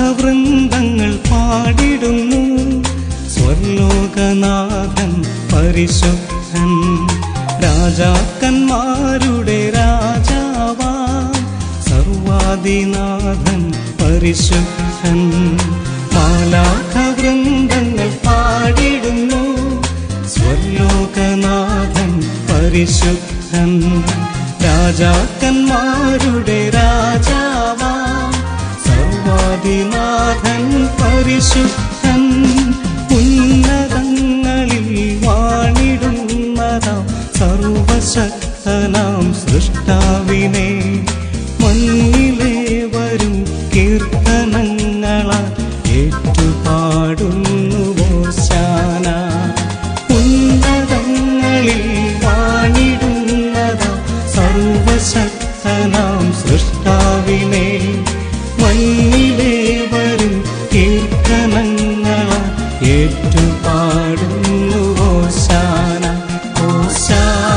വൃന്ദങ്ങൾ പാടിടുന്നു. സ്വർലോകനാഥൻ പരിശുദ്ധൻ. രാജാക്കന്മാരുടെ രാജാവാ. സർവാദിനാഥൻ പരിശുദ്ധൻ. മാലാഖവൃന്ദങ്ങൾ പാടിടുന്നു. സ്വർലോകനാഥൻ പരിശുദ്ധൻ. രാജാക്കന്മാരുടെ രാജാവാ. സർവാദിനാഥൻ പരിശുദ്ധൻ. സർവശക്തനാം സൃഷ്ടാവിനെ മണ്ണിലെ വരും കീർത്തനങ്ങളാൽ ഏറ്റുപാടുന്നു ഓശാന ഉന്നതങ്ങളിൽ വാണിടുന്നതാ സർവശക്തനാം സൃഷ്ടാവിനെ. മണ്ണിലെ വരും കീർത്തനങ്ങളാൽ ഏറ്റുപാടുന്നു ഓശാന ഓശാന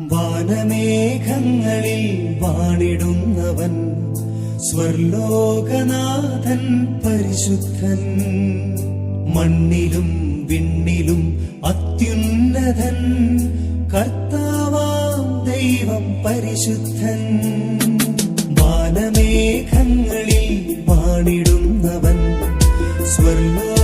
വാനമേഘങ്ങളിൽ വാണിടുന്നവൻ സ്വർലോകനാഥൻ പരിശുദ്ധൻ. മണ്ണിലും വിണ്ണിലും അത്യുന്നതൻ കർത്താവാം ദൈവം പരിശുദ്ധൻ. വാനമേഘങ്ങളിൽ വാണിടുന്നവൻ സ്വർലോകനാഥൻ